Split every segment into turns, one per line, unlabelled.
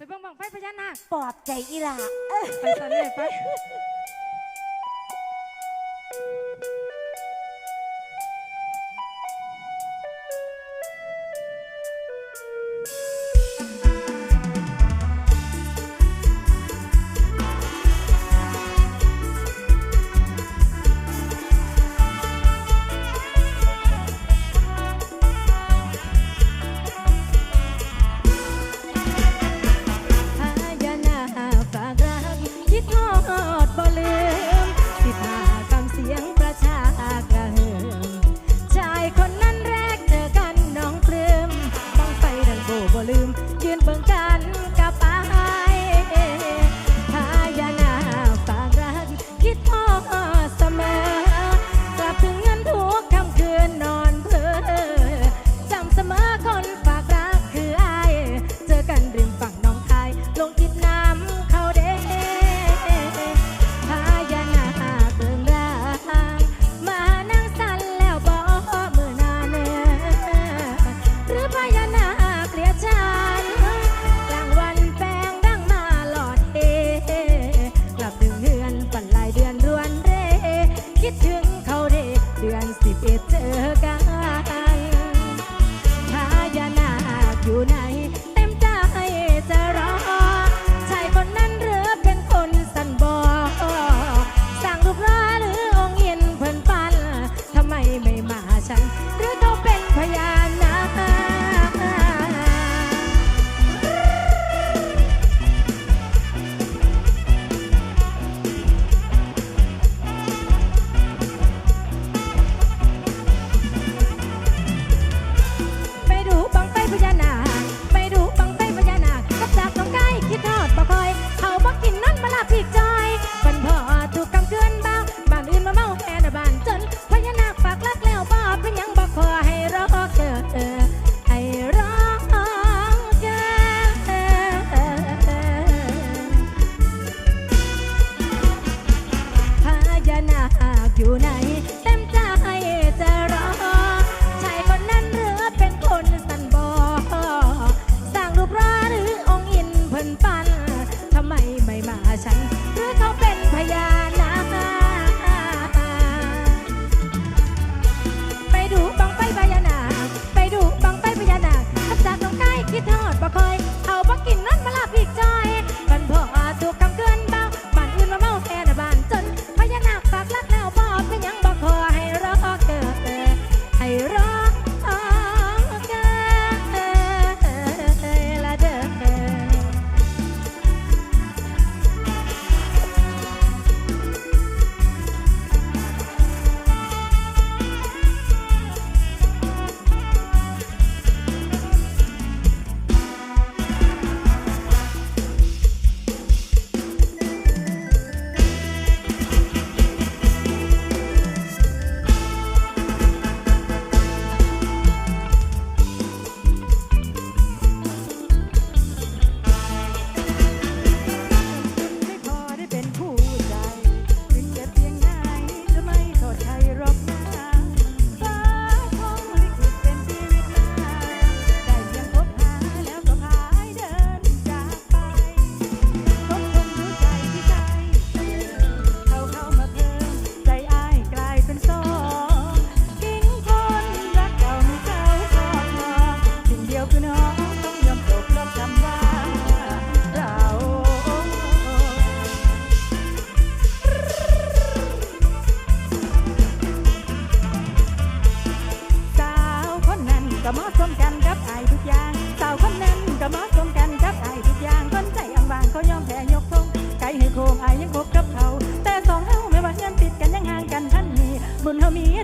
ไปเบิ่งบังไฟพญานาค
ปอบใจอีหล่ะ
ไปตอนนี้ไป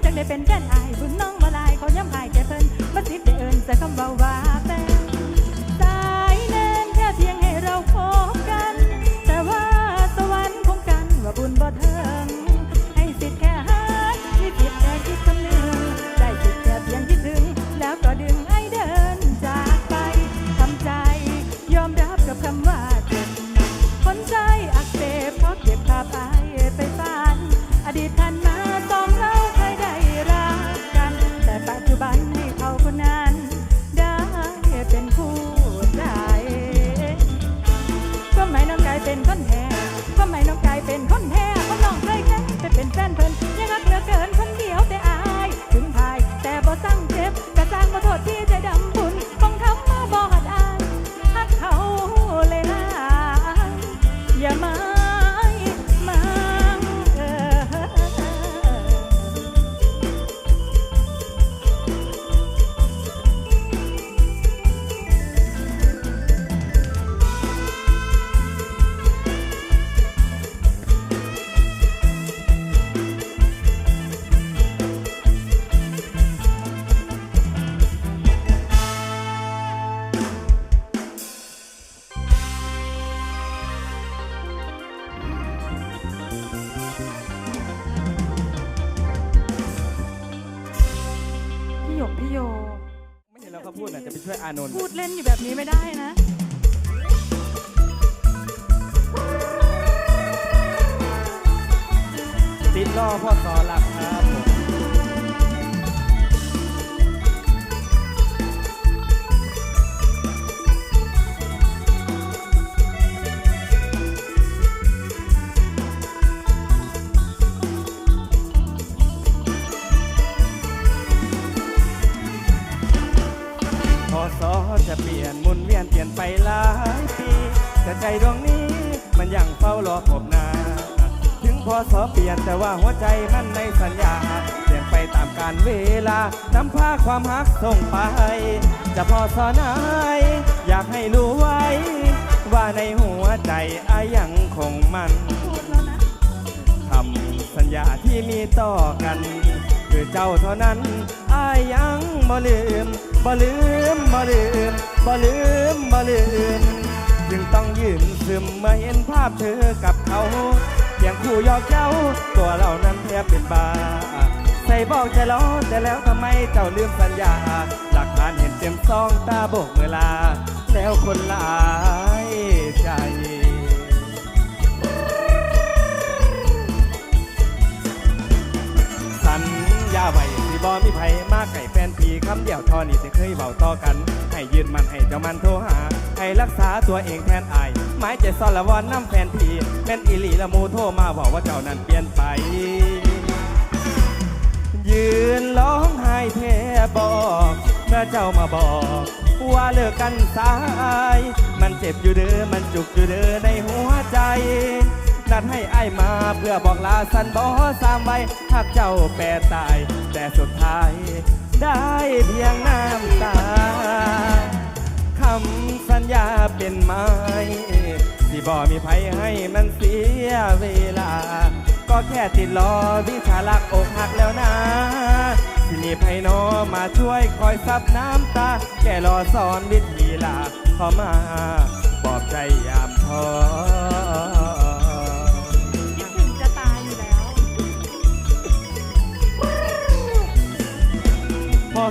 จังได้เป็นแฟนอายบุญน้อง
มาลายเขาย้ำหายใจเพิ่นมาสิบได้เอิญแต่คำเบาหวา
น อานนท์
พูดเล่นอยู่แบบนี้ไม่ได้นะ
ติดล่อพ่อสอหลักครับผม เปลี่ยนหมุนเวียนเปลี่ยนไปหลายปีแต่ใจดวงนี้มันยังเฝ้ารอพบนา ถึงพอสอเปลี่ยนแต่ว่าหัวใจมันในสัญญา เปลี่ยนไปตามกาลเวลานำพาความฮักส่งไป จะพอสอไหนอยากให้รู้ไว้ ว่าในหัวใจอายังคงมัน
พูดแล้วน
คำสัญญาที่มีต่อกัน คือเจ้าเท่านั้นอายยังบ่ลืม บ่ลืมบ่ลืมบ่ลืมบ่ลืมจึงต้องยืนซึมเมื่อเห็นภาพเธอกับเขาเพียงคู่ยอกเจ้าตัวเรานั้นแทบเป็นบ้าใส่บอกใจล้อแต่แล้วทำไมเจ้าลืมสัญญา หลักฐานเห็นเต็มซองตาโบกเวลา แล้วคนลา บอมีไผมากไก่แฟนพีคำเดียวทอนี่จะเคยเบาต่อกัน ให้ยืนมันให้เจ้ามันโทรหา ให้รักษาตัวเองแทนอายหมายใจซ่อนละวอนน้ำแฟนพีแม่นอีหลีละมูโทรมาบอกว่าเจ้านั้นเปลี่ยนไป ยืนร้องไห้แทบบอกเมื่อเจ้ามาบอก ว่าเลิกกันสาย มันเจ็บอยู่เด้อมันจุกอยู่เด้อในหัวใจ นัดให้อ้ายมาเพื่อบอกลาสันบอสามไว้หากเจ้าแปรตาย แต่สุดท้าย ได้เพียงน้ำตาคำสัญญาเป็นไม้ที่บ่มีภัยให้มันเสียเวลา ก็แค่ติดรอวิชาลักอกหักแล้วนะที่นี่ไพโนมาช่วยคอยซับน้ำตา แก่รอสอนวิธีลาเข้ามาปลอบใจยามท้อ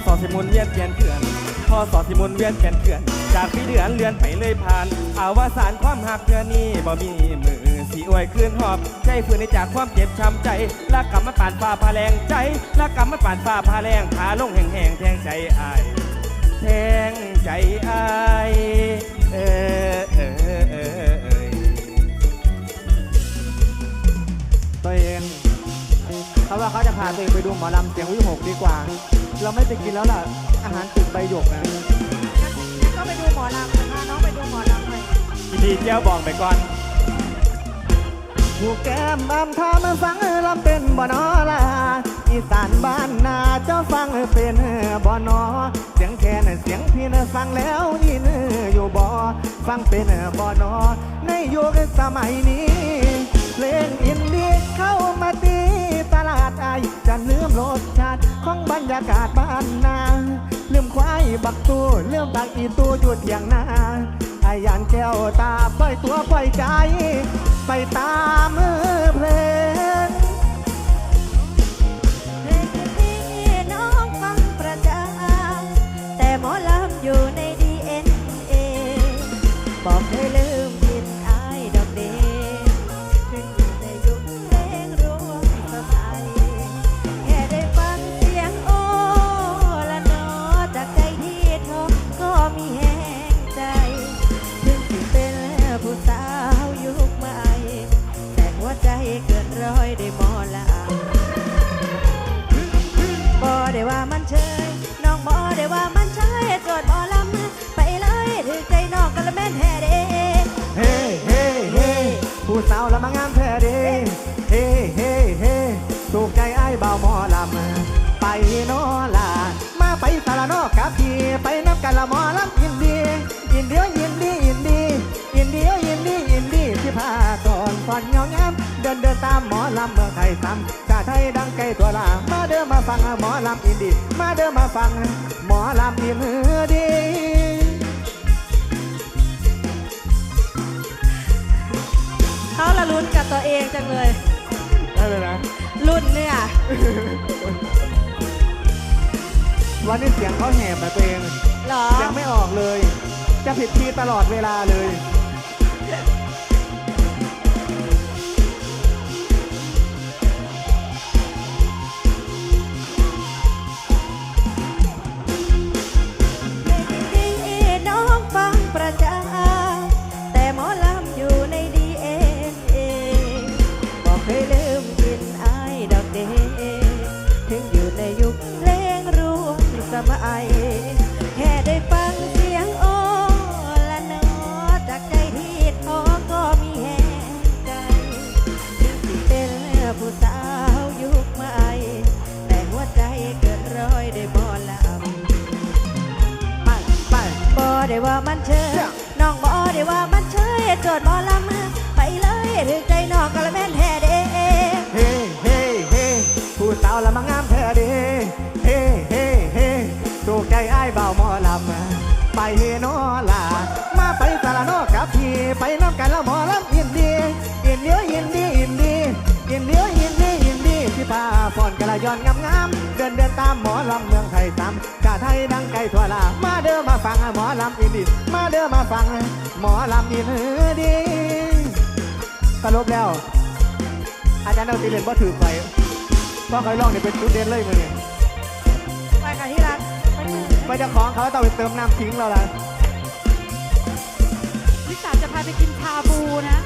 สอสิมุนเวียนเปลี่ยนเขื่อนพ่อสอสิมุนเวียนเปลี่ยนเขื่อน จากปีเดือนเลือนไปเลยผ่าน อาวสานความหักเพื่อนี้บ่มีมือสีอวยคืนหอบ ใจฝืนในจากความเจ็บช้ำใจลักกรรมมันป่านฟ้าพาแรงใจลักกรรมมันป่านฟ้าพาแรงพาลงแห่งๆแทงใจอาย แทงใจอายเออเออเออเออเออ
ตัวเองเขาว่าเขาจะพาตัวเองไปดูหมอลำเสียงวิหกดีกว่า เราไม่ไปกินแล้วล่ะ อาหารติดใบหยกนะ
ก็ไปดูหมอลำพาน้องไปดูหมอลำเลย
ดีเจ้าบอกไปก่อน
ผูกแก้มบามทามาฟังลำเป็นบ่นอละอีสานบ้านนาเจ้าฟังเป็นบ่นอเสียงแคนเสียงพี่นฟังแล้วยินอยู่บ่ฟังเป็นบ่นอในยุคสมัยนี้ เพลงอินดี้เข้ามาตีตลาดไอจะลืมรสชาติ ของบรรยากาศบ้านนาลืมควายบักตูลืมตักอีตูอยู่เถียงนาไอ้ยานแก้วตาปล่อยตัวปล่อยใจ ไปตามเอ
อ กใจ
ไอ้ายบ่าวหมอลำไปโนลามาไปสารโนกับพี่ไปนับกันละหมอลำยินดียินเดียวยินดียินดียินเดียวยินดียินดีที่พาก่อนก่อนเงางามเดินเดินตามหมอลำเมืองไทยซ้ำชาติไทยดังไกลตัวลามาเดินมาฟังหมอลำอินดีมาเดินมาฟังหมอลำอินดี
เขาละลุ้นกับตัวเองจังเลย
ได้เลยนะ
รุ่นเนี่ย
วันนี้เสียงเขาแหบนะตัวเอง
เหรอ
ยังไม่ออกเลย จะผิดทีตลอดเวลาเลย
ไปโนลา
มาไปสารโนกับพี่ไปน้ำกันแล้วหมอลำยินดียินเดียวยินดียินดียินเดียวยินดียินดีที่พาฟอนกระยอนงามงามๆเดินเดินตามหมอลำเมืองไทยซ้ำกาไทยดังไกลทั่วลามาเด้อมาฟังหมอลำอินดีมาเด้อมาฟังหมอลำอินดีสรุปแล้ว อาจารย์เอาตีเล่นว่าถือไปเพราะเขาลองเนี่ยเป็นจุดเด่นเลยมือเนี่ย
ไปเลย
ไปเจะของเขาต้องไปเติมน้ำทิ้งเราละ
ลิสาจะพาไปกินชาบูนะ